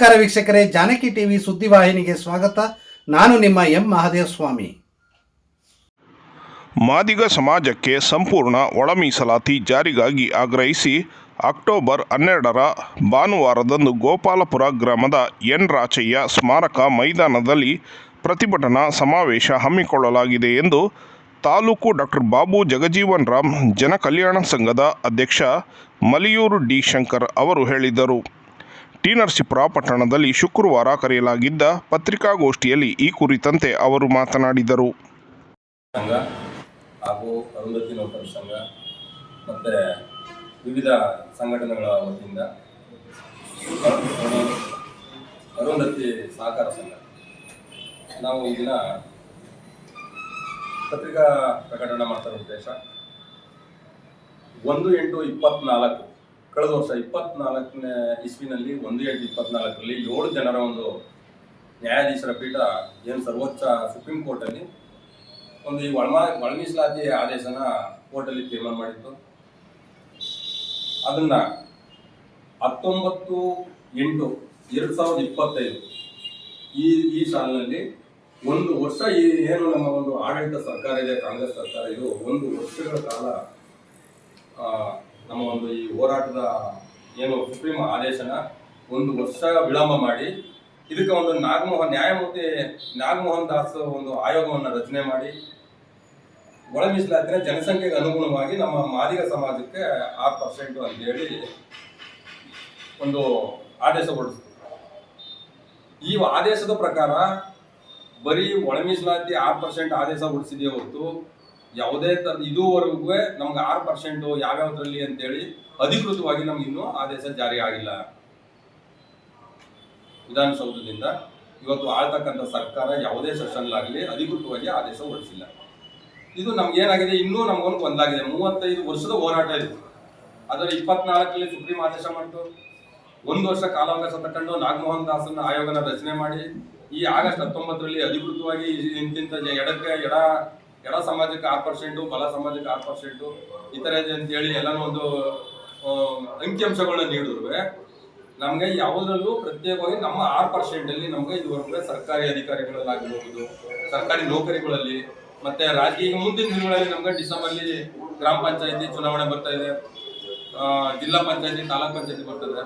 ನಮಸ್ಕಾರ ವೀಕ್ಷಕರೇ, ಜಾನಕಿ ಟಿವಿ ಸುದ್ದಿವಾಹಿನಿಗೆ ಸ್ವಾಗತ. ನಾನು ನಿಮ್ಮ ಎಂ ಮಹಾದೇವ ಸ್ವಾಮಿ ಮಾದಿಗ ಸಮಾಜಕ್ಕೆ ಸಂಪೂರ್ಣ ಒಳ ಮೀಸಲಾತಿ ಜಾರಿಗಾಗಿ ಆಗ್ರಹಿಸಿ ಅಕ್ಟೋಬರ್ ಹನ್ನೆರಡರ ಭಾನುವಾರದಂದು ಗೋಪಾಲಪುರ ಗ್ರಾಮದ ಎನ್ ರಾಚಯ್ಯ ಸ್ಮಾರಕ ಮೈದಾನದಲ್ಲಿ ಪ್ರತಿಭಟನಾ ಸಮಾವೇಶ ಹಮ್ಮಿಕೊಳ್ಳಲಾಗಿದೆ ಎಂದು ತಾಲೂಕು ಡಾಕ್ಟರ್ ಬಾಬು ಜಗಜೀವನ್ ರಾಮ್ ಜನಕಲ್ಯಾಣ ಸಂಘದ ಅಧ್ಯಕ್ಷ ಮಲಿಯೂರು ಡಿ ಶಂಕರ್ ಅವರು ಹೇಳಿದರು. ಟಿ ನರಸೀಪುರ ಪಟ್ಟಣದಲ್ಲಿ ಶುಕ್ರವಾರ ಕರೆಯಲಾಗಿದ್ದ ಪತ್ರಿಕಾಗೋಷ್ಠಿಯಲ್ಲಿ ಈ ಕುರಿತಂತೆ ಅವರು ಮಾತನಾಡಿದರು. ಹಾಗೂ ಅರುಂಧತಿ ನೌಕರ ಸಂಘ ಮತ್ತು ವಿವಿಧ ಸಂಘಟನೆಗಳ ವತಿಯಿಂದ ಅರುಂಧತಿ ಸಹಕಾರ ಸಂಘ. ನಾವು ಈ ದಿನ ಪತ್ರಿಕಾ ಪ್ರಕಟಣೆ ಮಾಡ್ತಾರೋ ಉದ್ದೇಶ. ಒಂದು ಎಂಟು ಇಪ್ಪತ್ನಾಲ್ಕು ಕಳೆದ ವರ್ಷ ಇಪ್ಪತ್ನಾಲ್ಕನೇ ಇಸ್ವಿನಲ್ಲಿ ಒಂದು ಎಂಟು ಇಪ್ಪತ್ನಾಲ್ಕರಲ್ಲಿ ಏಳು ಜನರ ಒಂದು ನ್ಯಾಯಾಧೀಶರ ಪೀಠ ಏನು ಸರ್ವೋಚ್ಚ ಸುಪ್ರೀಂ ಕೋರ್ಟಲ್ಲಿ ಒಂದು ಈ ಒಳಮಾ ಒಳ ಮೀಸಲಾತಿ ಆದೇಶನ ಕೋರ್ಟಲ್ಲಿ ತೀರ್ಮಾನ ಮಾಡಿತ್ತು. ಅದನ್ನು ಹತ್ತೊಂಬತ್ತು ಎಂಟು ಎರಡು ಸಾವಿರದ ಇಪ್ಪತ್ತೈದು ಈ ಈ ಸಾಲಿನಲ್ಲಿ ಒಂದು ವರ್ಷ ಈ ಏನು ನಮ್ಮ ಒಂದು ಆಡಳಿತ ಸರ್ಕಾರ ಇದೆ, ಕಾಂಗ್ರೆಸ್ ಸರ್ಕಾರ ಇದು ಒಂದು ವರ್ಷಗಳ ಕಾಲ ನಮ್ಮ ಒಂದು ಈ ಹೋರಾಟದ ಏನು ಸುಪ್ರೀಂ ಆದೇಶನ ಒಂದು ವರ್ಷ ವಿಳಂಬ ಮಾಡಿ, ಇದಕ್ಕೆ ಒಂದು ನಾಗಮೋಹನ್ ನ್ಯಾಯಮೂರ್ತಿ ನಾಗಮೋಹನ್ ದಾಸ್ ಒಂದು ಆಯೋಗವನ್ನು ರಚನೆ ಮಾಡಿ ಒಳ ಮೀಸಲಾತಿನ ಜನಸಂಖ್ಯೆಗೆ ಅನುಗುಣವಾಗಿ ನಮ್ಮ ಮಾದಿಗ ಸಮಾಜಕ್ಕೆ ಆರು ಪರ್ಸೆಂಟ್ ಅಂತೇಳಿ ಒಂದು ಆದೇಶ ಹೊರಡಿಸ್ತು ಈ ಆದೇಶದ ಪ್ರಕಾರ ಬರೀ ಒಳ ಮೀಸಲಾತಿ ಆರು ಪರ್ಸೆಂಟ್ ಆದೇಶ ಹೊರಡಿಸಿದೆಯೇ ಹೊರತು ಯಾವುದೇ ಥರ ಇದುವರೆಗೂ ನಮ್ಗೆ ಆರು ಪರ್ಸೆಂಟ್ ಯಾವ್ಯಾವ್ದ್ರಲ್ಲಿ ಅಂತೇಳಿ ಅಧಿಕೃತವಾಗಿ ನಮ್ಗೆ ಇನ್ನೂ ಆದೇಶ ಜಾರಿ ಆಗಿಲ್ಲ. ವಿಧಾನಸೌಧದಿಂದ ಇವತ್ತು ಆಳ್ತಕ್ಕಂಥ ಸರ್ಕಾರ ಯಾವುದೇ ಸೆಷನ್ಲಾಗಲಿ ಅಧಿಕೃತವಾಗಿ ಆದೇಶ ಹೊರಡಿಸಿಲ್ಲ. ಇದು ನಮ್ಗೆ ಏನಾಗಿದೆ? ಇನ್ನೂ ನಮ್ಗೊಂದು ಒಂದಾಗಿದೆ. ಮೂವತ್ತೈದು ವರ್ಷದ ಹೋರಾಟ ಇದು. ಅದರ ಇಪ್ಪತ್ನಾಲ್ಕರಲ್ಲಿ ಸುಪ್ರೀಂ ಆದೇಶ ಮಾಡಿತು ಒಂದು ವರ್ಷ ಕಾಲಾವಕಾಶ ತಕೊಂಡು ನಾಗಮೋಹನ್ ದಾಸನ ಆಯೋಗನ ರಚನೆ ಮಾಡಿ ಈ ಆಗಸ್ಟ್ ಹತ್ತೊಂಬತ್ತರಲ್ಲಿ ಅಧಿಕೃತವಾಗಿ ಇಂತಿಂತ ಎಡಕ್ಕೆ ಎಡ ಎಡ ಸಮಾಜಕ್ಕೆ ಆರು ಪರ್ಸೆಂಟು ಬಲ ಸಮಾಜಕ್ಕೆ ಆರು ಪರ್ಸೆಂಟು ಈ ಥರ ಇದೆ ಅಂತೇಳಿ ಎಲ್ಲನೂ ಒಂದು ಅಂಕಿಅಂಶಗಳನ್ನ ನೀಡಿದ್ರು ನಮಗೆ ಯಾವುದರಲ್ಲೂ ಪ್ರತ್ಯೇಕವಾಗಿ ನಮ್ಮ ಆರು ಪರ್ಸೆಂಟಲ್ಲಿ ನಮಗೆ ಇದುವರೆಗೂ ಸರ್ಕಾರಿ ಅಧಿಕಾರಿಗಳಲ್ಲಾಗಿರ್ಬೋದು ಸರ್ಕಾರಿ ನೌಕರಿಗಳಲ್ಲಿ, ಮತ್ತೆ ರಾಜಕೀಯ ಮುಂದಿನ ದಿನಗಳಲ್ಲಿ ನಮ್ಗೆ ಡಿಸೆಂಬರ್ಲಿ ಗ್ರಾಮ ಪಂಚಾಯತಿ ಚುನಾವಣೆ ಬರ್ತಾ ಇದೆ ಜಿಲ್ಲಾ ಪಂಚಾಯತಿ, ತಾಲೂಕ್ ಪಂಚಾಯತಿ ಬರ್ತದೆ.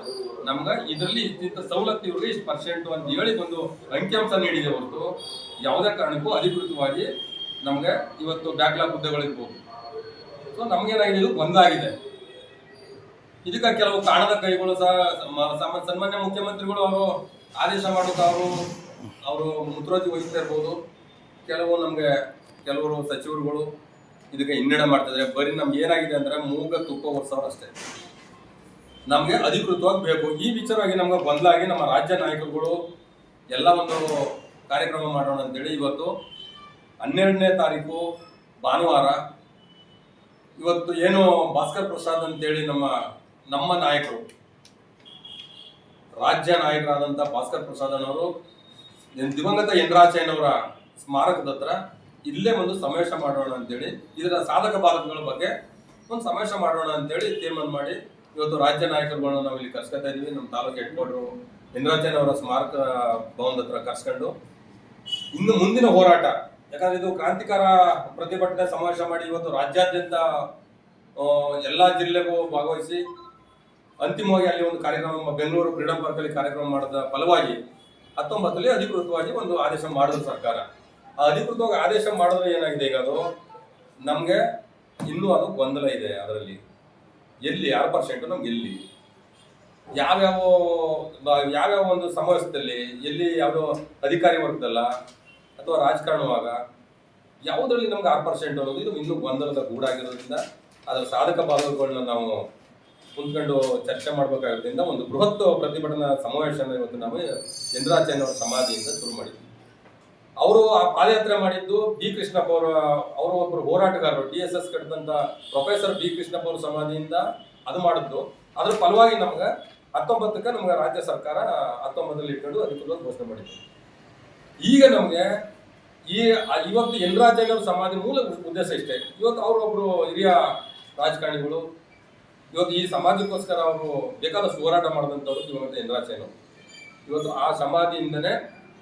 ನಮ್ಗೆ ಇದರಲ್ಲಿ ಇಷ್ಟಿಂತ ಸವಲತ್ತು ಇವ್ರಿಗೆ ಇಷ್ಟು ಪರ್ಸೆಂಟ್ ಅಂತ ಹೇಳಿ ಒಂದು ಅಂಕಿಅಂಶ ನೀಡಿದೆ ಹೊರತು. ಯಾವುದೇ ಕಾರಣಕ್ಕೂ ಅಧಿಕೃತವಾಗಿ ನಮ್ಗೆ ಇವತ್ತು ಬ್ಯಾಕ್ಲಾಗ್ ಹುದ್ದೆಗಳಿರ್ಬೋದು ಸೊ ನಮಗೇನಾಗಿದೆ? ಇದು ಒಂದಾಗಿದೆ. ಇದಕ್ಕೆ ಕೆಲವು ಕಾಣದ ಕೈಗಳು ಸಹ ಸನ್ಮಾನ್ಯ ಮುಖ್ಯಮಂತ್ರಿಗಳು ಅವರು ಆದೇಶ ಮಾಡೋಕೆ ಅವರು ಅವರು ಮುತುವರ್ಜಿ ವಹಿಸ್ತಾ ಇರ್ಬೋದು. ಕೆಲವು ನಮಗೆ ಕೆಲವರು ಸಚಿವರುಗಳು ಇದಕ್ಕೆ ಹಿನ್ನಡೆ ಮಾಡ್ತಿದ್ದಾರೆ ಬರೀ ನಮ್ಗೆ ಏನಾಗಿದೆ ಅಂದ್ರೆ ಮೂಗ ತುಪ್ಪ ಒರ್ಸೋರು ಅಷ್ಟೇ. ನಮಗೆ ಅಧಿಕೃತವಾಗಿ ಬೇಕು. ಈ ವಿಚಾರವಾಗಿ ನಮ್ಗೆ ಬದಲಾಗಿ ನಮ್ಮ ರಾಜ್ಯ ನಾಯಕರುಗಳು ಎಲ್ಲ ಒಂದು ಕಾರ್ಯಕ್ರಮ ಮಾಡೋಣ ಅಂತೇಳಿ ಇವತ್ತು ಹನ್ನೆರಡನೇ ತಾರೀಕು ಭಾನುವಾರ. ಇವತ್ತು ಏನು ಭಾಸ್ಕರ್ ಪ್ರಸಾದ್ ಅಂತೇಳಿ ನಮ್ಮ ನಮ್ಮ ನಾಯಕರು. ರಾಜ್ಯ ನಾಯಕರಾದಂಥ ಭಾಸ್ಕರ್ ಪ್ರಸಾದನವರು ದಿವಂಗತ ಯಂಗರಾಜಯ್ಯನವರ ಸ್ಮಾರಕದ ಹತ್ರ ಇಲ್ಲೇ ಒಂದು ಸಮಾವೇಶ ಮಾಡೋಣ ಅಂತೇಳಿ, ಇದರ ಸಾಧಕ ಬಾಧಕಗಳ ಬಗ್ಗೆ ಒಂದು ಸಮಾವೇಶ ಮಾಡೋಣ ಅಂತೇಳಿ ತೀರ್ಮಾನ ಮಾಡಿ ಇವತ್ತು ರಾಜ್ಯ ನಾಯಕರುಗಳನ್ನ ನಾವು ಇಲ್ಲಿ ಕರ್ಸ್ಕೊತಾ ಇದೀವಿ. ನಮ್ಮ ತಾಲೂಕು ಹೆಡ್ ಎನ್ರಾಜಯ್ಯನವರ ಸ್ಮಾರಕ ಭವನದ ಹತ್ರ ಕರ್ಸ್ಕೊಂಡು, ಇನ್ನು ಮುಂದಿನ ಹೋರಾಟ ಯಾಕಂದ್ರೆ ಇದು ಕ್ರಾಂತಿಕಾರ ಪ್ರತಿಭಟನೆ ಸಮಾವೇಶ ಮಾಡಿ ಇವತ್ತು ರಾಜ್ಯಾದ್ಯಂತ ಎಲ್ಲ ಜಿಲ್ಲೆಗೂ ಭಾಗವಹಿಸಿ ಅಂತಿಮವಾಗಿ ಅಲ್ಲಿ ಒಂದು ಕಾರ್ಯಕ್ರಮ, ಬೆಂಗಳೂರು ಫ್ರೀಡಂ ಪಾರ್ಕ್ ಅಲ್ಲಿ ಕಾರ್ಯಕ್ರಮ ಮಾಡಿದ ಫಲವಾಗಿ ಹತ್ತೊಂಬತ್ತರಲ್ಲಿ ಅಧಿಕೃತವಾಗಿ ಒಂದು ಆದೇಶ ಮಾಡಿದ್ರು ಸರ್ಕಾರ. ಆ ಅಧಿಕೃತವಾಗಿ ಆದೇಶ ಮಾಡಿದ್ರೆ ಏನಾಗಿದೆ ಈಗ ಅದು? ನಮಗೆ ಇನ್ನೂ ಅದು ಗೊಂದಲ ಇದೆ ಅದರಲ್ಲಿ. ಎಲ್ಲಿ? ಆರು ಪರ್ಸೆಂಟ್ ನಮ್ಗೆ ಎಲ್ಲಿ? ಯಾವ್ಯಾವ ಯಾವ್ಯಾವ ಒಂದು ಸಮಾವೇಶದಲ್ಲಿ ಎಲ್ಲಿ ಯಾವುದೋ ಅಧಿಕಾರಿ ವರ್ಗದಲ್ಲ ಅಥವಾ ರಾಜಕಾರಣವಾಗ ಯಾವುದರಲ್ಲಿ ನಮ್ಗೆ ಆರು ಪರ್ಸೆಂಟ್ ಅನ್ನೋದು ಇದು ಇನ್ನೂ ಗೊಂದಲದ ಗೂಡಾಗಿರೋದ್ರಿಂದ ಅದರ ಸಾಧಕ ಬಾಧಕಗಳನ್ನ ನಾವು ಕುಂತ್ಕೊಂಡು ಚರ್ಚೆ ಮಾಡಬೇಕಾಗಿರೋದ್ರಿಂದ ಒಂದು ಬೃಹತ್ ಪ್ರತಿಭಟನಾ ಸಮಾವೇಶನ ಇವತ್ತು ನಾವು ಚಂದ್ರಾಚಾರ್ಯ ಅವರ ಸಮಾಧಿಯಿಂದ ಶುರು ಮಾಡಿದ್ವಿ. ಅವರು ಆ ಪಾದಯಾತ್ರೆ ಮಾಡಿದ್ದು ಬಿ ಕೃಷ್ಣಪ್ಪ ಅವರ, ಅವರು ಒಬ್ಬರು ಹೋರಾಟಗಾರರು, ಡಿ ಎಸ್ ಎಸ್ ಕಟ್ಟಿದಂತ ಪ್ರೊಫೆಸರ್ ಬಿ ಕೃಷ್ಣಪ್ಪ ಅವರ ಸಮಾಧಿಯಿಂದ ಅದು ಮಾಡಿದ್ರು. ಅದ್ರ ಫಲವಾಗಿ ನಮ್ಗೆ ಹತ್ತೊಂಬತ್ತಕ್ಕೆ ನಮ್ಗೆ ರಾಜ್ಯ ಸರ್ಕಾರ ಹತ್ತೊಂಬತ್ತರಲ್ಲಿ ಇಟ್ಕೊಂಡು ಅಧಿಕೃತ ಘೋಷಣೆ ಮಾಡಿದ್ರು. ಈಗ ನಮಗೆ ಈ ಇವತ್ತು ಇವತ್ತು ಯಂಗರಾಜಯ್ಯನವ್ರ ಸಮಾಧಿ ಮೂಲ ಉದ್ದೇಶ ಇಷ್ಟೇ. ಇವತ್ತು ಅವರೊಬ್ಬರು ಹಿರಿಯ ರಾಜಕಾರಣಿಗಳು, ಇವತ್ತು ಈ ಸಮಾಜಕ್ಕೋಸ್ಕರ ಅವರು ಬೇಕಾದಷ್ಟು ಹೋರಾಟ ಮಾಡಿದಂಥವ್ರು ಎನ್ ಯಂಗರಾಜಯ್ಯನವರು ಇವತ್ತು ಆ ಸಮಾಧಿಯಿಂದನೇ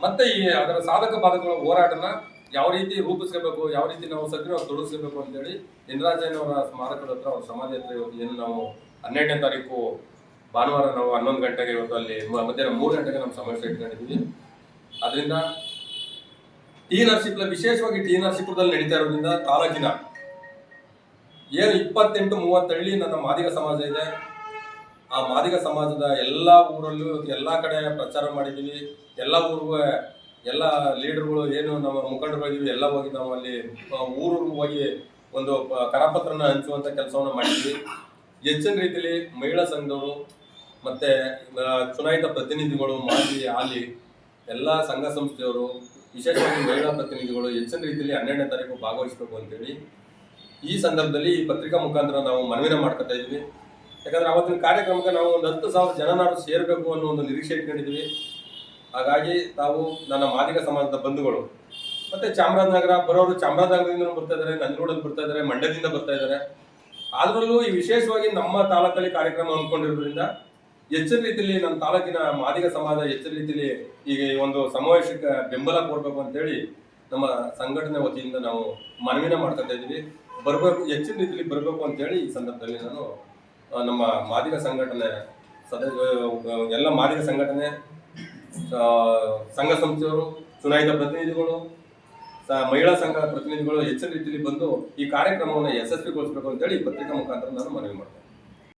ಮತ್ತೆ ಈ ಅದರ ಸಾಧಕ ಬಾಧಕಗಳ ಹೋರಾಟನ ಯಾವ ರೀತಿ ರೂಪಿಸ್ಕೋಬೇಕು, ಯಾವ ರೀತಿ ನಾವು ಸಕ್ರಿಯ ತೊಡಗಿಸ್ಕೋಬೇಕು ಅಂತೇಳಿ ಇಂದ್ರಾಜಯ್ಯನವರ ಸ್ಮಾರಕದ ಹತ್ರ ಅವ್ರ ಸಮಾಧಿ ಹತ್ರ ಇವತ್ತು ಏನು ನಾವು ಹನ್ನೆರಡನೇ ತಾರೀಕು ಭಾನುವಾರ ನಾವು ಹನ್ನೊಂದು ಗಂಟೆಗೆ ಇವತ್ತು ಅಲ್ಲಿ ಮಧ್ಯಾಹ್ನ ಮೂರು ಗಂಟೆಗೆ ನಮ್ಮ ಸಮಾವೇಶ ಇಟ್ಕೊಂಡಿದ್ವಿ ಅದರಿಂದ ಟಿ ನರಸೀಪುರ, ವಿಶೇಷವಾಗಿ ಟಿ ನರಸೀಪುರದಲ್ಲಿ ನಡೀತಾ ಇರೋದ್ರಿಂದ ತಾಲೂಕಿನ ಏನು ಇಪ್ಪತ್ತೆಂಟು ಮೂವತ್ತು ಹಳ್ಳಿ ನನ್ನ ಮಾದಿಗ ಸಮಾಜ ಇದೆ. ಆ ಮಾದಿಗ ಸಮಾಜದ ಎಲ್ಲ ಊರಲ್ಲೂ, ಎಲ್ಲ ಕಡೆ ಪ್ರಚಾರ ಮಾಡಿದ್ದೀವಿ. ಎಲ್ಲ ಊರಿಗೂ ಎಲ್ಲ ಲೀಡರ್ಗಳು ಏನು ನಮ್ಮ ಮುಖಂಡರುಗಳಿದ್ದೀವಿ ಎಲ್ಲ ಹೋಗಿ ನಾವು ಅಲ್ಲಿ ಊರೂರಿಗೂ ಹೋಗಿ ಒಂದು ಕರಪತ್ರನ ಹಂಚುವಂಥ ಕೆಲಸವನ್ನು ಮಾಡಿದ್ವಿ ಹೆಚ್ಚಿನ ರೀತಿಯಲ್ಲಿ ಮಹಿಳಾ ಸಂಘದವರು ಮತ್ತು ಚುನಾಯಿತ ಪ್ರತಿನಿಧಿಗಳು ಮಾಜಿ ಹಾಲಿ ಎಲ್ಲ ಸಂಘ ಸಂಸ್ಥೆಯವರು, ವಿಶೇಷವಾಗಿ ಮಹಿಳಾ ಪ್ರತಿನಿಧಿಗಳು ಹೆಚ್ಚಿನ ರೀತಿಯಲ್ಲಿ ಹನ್ನೆರಡನೇ ತಾರೀಕು ಭಾಗವಹಿಸಬೇಕು ಅಂತೇಳಿ ಈ ಸಂದರ್ಭದಲ್ಲಿ ಈ ಪತ್ರಿಕಾ ಮುಖಾಂತರ ನಾವು ಮನವಿನ ಮಾಡ್ಕೊತಾ ಇದ್ವಿ. ಯಾಕಂದ್ರೆ ಅವತ್ತಿನ ಕಾರ್ಯಕ್ರಮಕ್ಕೆ ನಾವು ಒಂದು ಹತ್ತು ಸಾವಿರ ಜನನಾರು ಸೇರಬೇಕು ಅನ್ನೋ ಒಂದು ನಿರೀಕ್ಷೆ ಇಟ್ಕೊಂಡಿದ್ವಿ. ಹಾಗಾಗಿ ತಾವು ನನ್ನ ಮಾದಿಗ ಸಮಾಜದ ಬಂಧುಗಳು. ಮತ್ತೆ ಚಾಮರಾಜನಗರ, ಬರೋರು ಚಾಮರಾಜನಗರದಿಂದ ಬರ್ತಾ ಇದ್ದಾರೆ, ನಂಜನಗೂಡಲ್ಲಿ ಬರ್ತಾ ಇದ್ದಾರೆ, ಮಂಡ್ಯದಿಂದ ಬರ್ತಾ ಇದ್ದಾರೆ. ಅದರಲ್ಲೂ ಈ ವಿಶೇಷವಾಗಿ ನಮ್ಮ ತಾಲೂಕಲ್ಲಿ ಕಾರ್ಯಕ್ರಮ ಹಮ್ಮಿಕೊಂಡಿರೋದ್ರಿಂದ ಹೆಚ್ಚಿನ ರೀತಿಯಲ್ಲಿ ನಮ್ಮ ತಾಲೂಕಿನ ಮಾದಿಗ ಸಮಾಜ ಹೆಚ್ಚಿನ ರೀತಿಯಲ್ಲಿ ಈಗ ಈ ಒಂದು ಸಮಾವೇಶಕ್ಕೆ ಬೆಂಬಲ ಕೊಡಬೇಕು ಅಂತೇಳಿ ನಮ್ಮ ಸಂಘಟನೆ ವತಿಯಿಂದ ನಾವು ಮನವಿನ ಮಾಡ್ಕೊತಾ ಇದ್ದೀವಿ. ಬರಬೇಕು ಹೆಚ್ಚಿನ ರೀತಿಯಲ್ಲಿ ಬರಬೇಕು ಅಂತೇಳಿ ಈ ಸಂದರ್ಭದಲ್ಲಿ ನಾನು ನಮ್ಮ ಮಾದಿಗ ಸಂಘಟನೆ ಸದಸ್ಯ ಎಲ್ಲ ಮಾದಿಗ ಸಂಘಟನೆ ಸಂಘ ಸಂಸ್ಥೆಯವರು ಚುನಾಯಿತ ಪ್ರತಿನಿಧಿಗಳು ಮಹಿಳಾ ಸಂಘ ಪ್ರತಿನಿಧಿಗಳು ಹೆಚ್ಚಿನ ರೀತಿಯಲ್ಲಿ ಬಂದು ಈ ಕಾರ್ಯಕ್ರಮವನ್ನು ಯಶಸ್ವಿಗೊಳಿಸಬೇಕು ಅಂತೇಳಿ ಪತ್ರಿಕಾ ಮುಖಾಂತರ ನಾನು ಮನವಿ ಮಾಡ್ತೇನೆ.